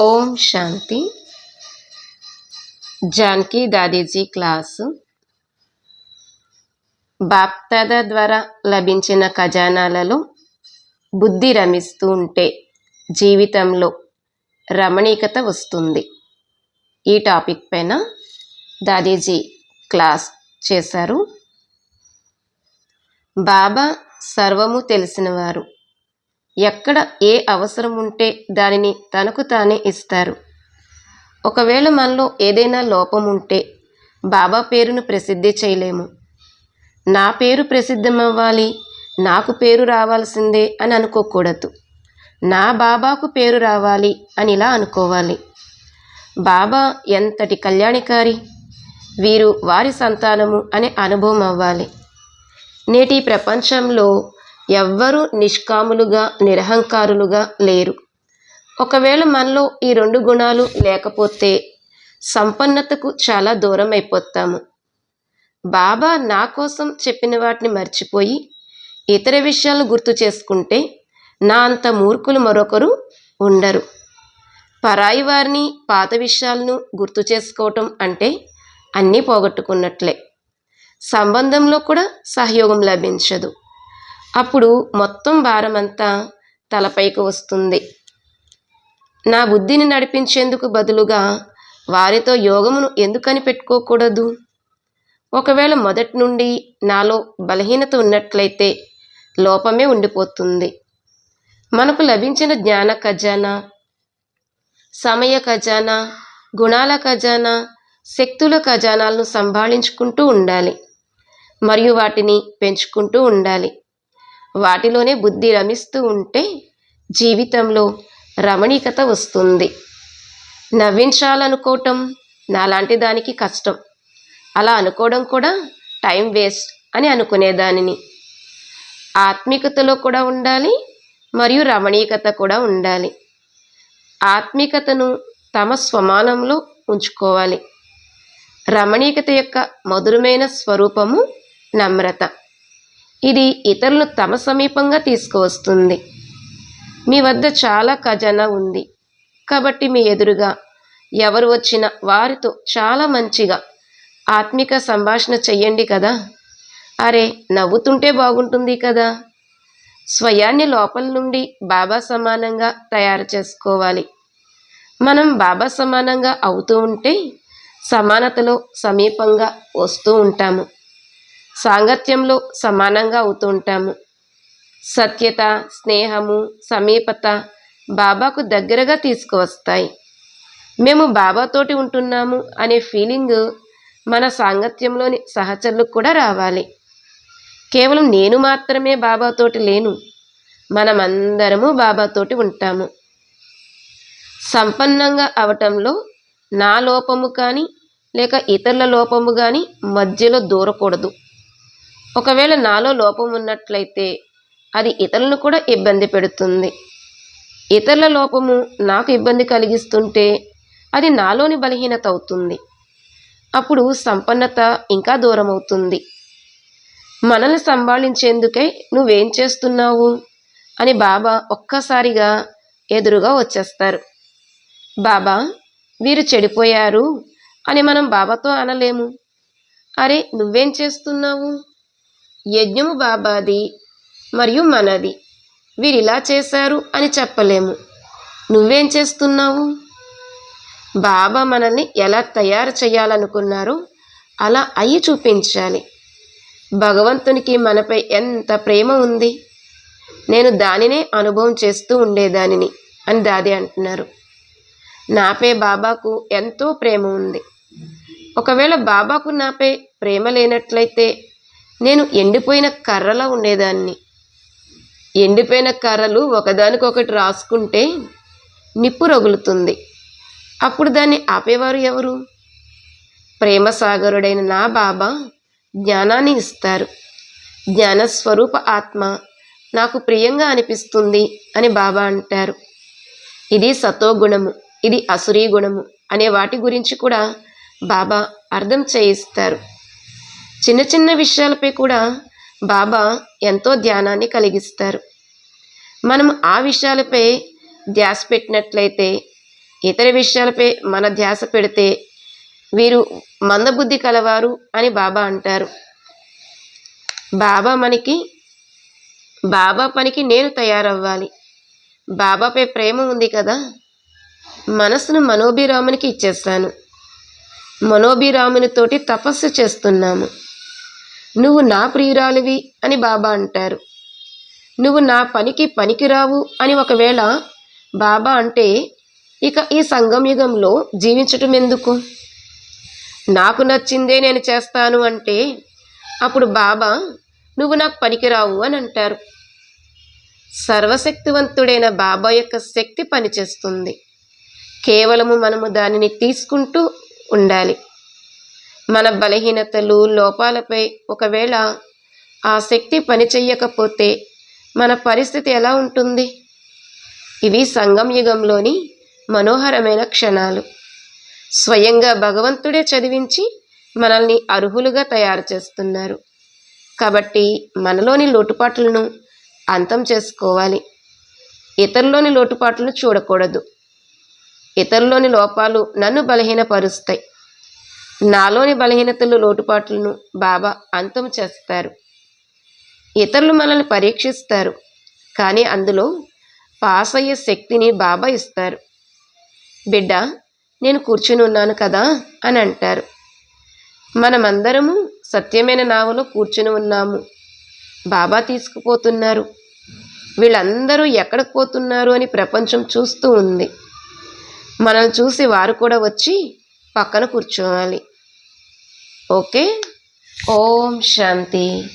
ఓం శాంతి. జానకి దాదీజీ క్లాసు. బాప్తద ద్వారా లభించిన ఖజానాలలో బుద్ధి రమిస్తూ ఉంటే జీవితంలో రమణీకత వస్తుంది. ఈ టాపిక్ పైన దాదీజీ క్లాస్ చేశారు. బాబా సర్వము తెలిసినవారు ఎక్కడ ఏ అవసరం ఉంటే దానిని తనకు తానే ఇస్తారు. ఒకవేళ మనలో ఏదైనా లోపం ఉంటే బాబా పేరును ప్రసిద్ధి చేయలేము. నా పేరు ప్రసిద్ధమవ్వాలి నాకు పేరు రావాల్సిందే అని అనుకోకూడదు. నా బాబాకు పేరు రావాలి అని ఇలా అనుకోవాలి. బాబా ఎంతటి కళ్యాణికారి? వీరు వారి సంతానము అనే అనుభవం అవ్వాలి నేటి ప్రపంచంలో ఎవ్వరూ నిష్కాములుగా నిరహంకారులుగా లేరు. ఒకవేళ మనలో ఈ రెండు గుణాలు లేకపోతే సంపన్నతకు చాలా దూరం అయిపోతాము బాబా నా కోసం చెప్పిన వాటిని మర్చిపోయి ఇతర విషయాలు గుర్తు చేసుకుంటే నా అంత మూర్ఖులు మరొకరు ఉండరు. పరాయి వారిని పాత విషయాలను గుర్తు చేసుకోవటం అంటే అన్నీ పోగొట్టుకున్నట్లే. సంబంధంలో కూడా సహయోగం లభించదు. అప్పుడు మొత్తం భారమంతా తలపైకి వస్తుంది. నా బుద్ధిని నడిపించేందుకు బదులుగా వారితో యోగమును ఎందుకని పెట్టుకోకూడదు? ఒకవేళ మొదటి నుండి నాలో బలహీనత ఉన్నట్లయితే లోపమే ఉండిపోతుంది. మనకు లభించిన జ్ఞాన ఖజానా సమయ ఖజానా గుణాల ఖజానా శక్తుల ఖజానాలను సంభాళించుకుంటూ ఉండాలి. మరియు వాటిని పెంచుకుంటూ ఉండాలి. వాటిలోనే బుద్ధి రమిస్తూ ఉంటే జీవితంలో రమణీకత వస్తుంది. నవ్వించాలనుకోవటం నాలాంటి దానికి కష్టం. అలా అనుకోవడం కూడా టైం వేస్ట్ అని అనుకునేదానిని. ఆత్మికతలో కూడా ఉండాలి మరియు రమణీకత కూడా ఉండాలి. ఆత్మికతను తమ స్వమానంలో ఉంచుకోవాలి. రమణీకత యొక్క మధురమైన స్వరూపము నమ్రత. ఇది ఇతరులు తమ సమీపంగా తీసుకువస్తుంది. మీ వద్ద చాలా ఖజానా ఉంది. కాబట్టి మీ ఎదురుగా ఎవరు వచ్చినా వారితో చాలా మంచిగా ఆత్మిక సంభాషణ చెయ్యండి కదా. అరే నవ్వుతుంటే బాగుంటుంది కదా. స్వయాన్ని లోపల నుండి బాబా సమానంగా తయారు చేసుకోవాలి. మనం బాబా సమానంగా అవుతూ ఉంటే సమానతలో సమీపంగా వస్తూ ఉంటాము. సాంగత్యంలో సమానంగా అవుతూ ఉంటాము. సత్యత స్నేహము సమీపత బాబాకు దగ్గరగా తీసుకువస్తాయి. మేము బాబాతోటి ఉంటున్నాము అనే ఫీలింగ్ మన సాంగత్యంలోని సహచరులకు కూడా రావాలి. కేవలం నేను మాత్రమే బాబాతోటి లేను. మనమందరము బాబాతోటి ఉంటాము. సంపన్నంగా అవటంలో నా లోపము కానీ లేక ఇతరుల లోపము కానీ మధ్యలో దూరకూడదు. ఒకవేళ నాలో లోపం ఉన్నట్లయితే అది ఇతరులను కూడా ఇబ్బంది పెడుతుంది. ఇతరుల లోపము నాకు ఇబ్బంది కలిగిస్తుంటే అది నాలోని బలహీనత అవుతుంది. అప్పుడు సంపన్నత ఇంకా దూరం అవుతుంది మనల్ని సంభాళించేందుకై నువ్వేం చేస్తున్నావు? అని బాబా ఒక్కసారిగా ఎదురుగా వచ్చేస్తారు. బాబా వీరు చెడిపోయారు అని మనం బాబాతో అనలేము. అరే నువ్వేం చేస్తున్నావు? యజ్ఞము బాబాది మరియు మనది. వీరు ఇలా చేశారు అని చెప్పలేము. నువ్వేం చేస్తున్నావు? బాబా మనల్ని ఎలా తయారు చేయాలనుకున్నారో అలా అయి చూపించాలి. భగవంతునికి మనపై ఎంత ప్రేమ ఉంది? నేను దానినే అనుభవం చేస్తూ ఉండేదానిని అని దాది అంటున్నారు. నాపై బాబాకు ఎంతో ప్రేమ ఉంది. ఒకవేళ బాబాకు నాపై ప్రేమ లేనట్లయితే నేను ఎండిపోయిన కర్రలా ఉండేదాన్ని. ఎండిపోయిన కర్రలు ఒకదానికొకటి రాసుకుంటే నిప్పు రగులుతుంది. అప్పుడు దాన్ని ఆపేవారు ఎవరు? ప్రేమ సాగరుడైన నా బాబా జ్ఞానాన్ని ఇస్తారు. జ్ఞానస్వరూప ఆత్మ నాకు ప్రియంగా అనిపిస్తుంది అని బాబా అంటారు. ఇది సతోగుణము ఇది అసురీ గుణము అనే వాటి గురించి కూడా బాబా అర్థం చేయిస్తారు. చిన్న చిన్న విషయాలపై కూడా బాబా ఎంతో ధ్యానాన్ని కలిగిస్తారు. మనం ఆ విషయాలపై ధ్యాస పెట్టినట్లయితే ఇతర విషయాలపై మన ధ్యాస పెడితే వీరు మందబుద్ధి కలవారు అని బాబా అంటారు. బాబా మనకి బాబా పనికి నేను తయారవ్వాలి. బాబాపై ప్రేమ ఉంది కదా? మనసును మనోభిరామునికి ఇచ్చేస్తాను. మనోభిరామునితోటి తపస్సు చేస్తున్నాము. నువ్వు నా ప్రియురాలివి అని బాబా అంటారు. నువ్వు నా పనికి పనికిరావు అని ఒకవేళ బాబా అంటే ఇక ఈ సంగం యుగంలో జీవించటం ఎందుకు నాకు నచ్చిందే నేను చేస్తాను అంటే అప్పుడు బాబా నువ్వు నాకు పనికిరావు అని అంటారు. సర్వశక్తివంతుడైన బాబా యొక్క శక్తి పనిచేస్తుంది. కేవలము మనము దానిని తీసుకుంటూ ఉండాలి. మన బలహీనతలు లోపాలపై ఒకవేళ ఆ శక్తి పని మన పరిస్థితి ఎలా ఉంటుంది? ఇవి సంగం యుగంలోని మనోహరమైన క్షణాలు. స్వయంగా భగవంతుడే చదివించి మనల్ని అర్హులుగా తయారు చేస్తున్నారు. కాబట్టి మనలోని లోటుపాట్లను అంతం చేసుకోవాలి. ఇతరులోని లోటుపాట్లను చూడకూడదు. ఇతరులోని లోపాలు నన్ను బలహీనపరుస్తాయి. నాలోని బలహీనతలు లోటుపాట్లను బాబా అంతం చేస్తారు. ఇతరులు మనల్ని పరీక్షిస్తారు. కానీ అందులో పాస్ అయ్యే శక్తిని బాబా ఇస్తారు. బిడ్డ నేను కూర్చుని ఉన్నాను కదా అని అంటారు. మనమందరము సత్యమైన నావలో కూర్చుని ఉన్నాము. బాబా తీసుకుపోతున్నారు. వీళ్ళందరూ ఎక్కడికి పోతున్నారు అని ప్రపంచం చూస్తూ ఉంది. మనల్ని చూసి వారు కూడా వచ్చి పక్కన కూర్చోవాలి. ఓకే? ఓం శాంతి.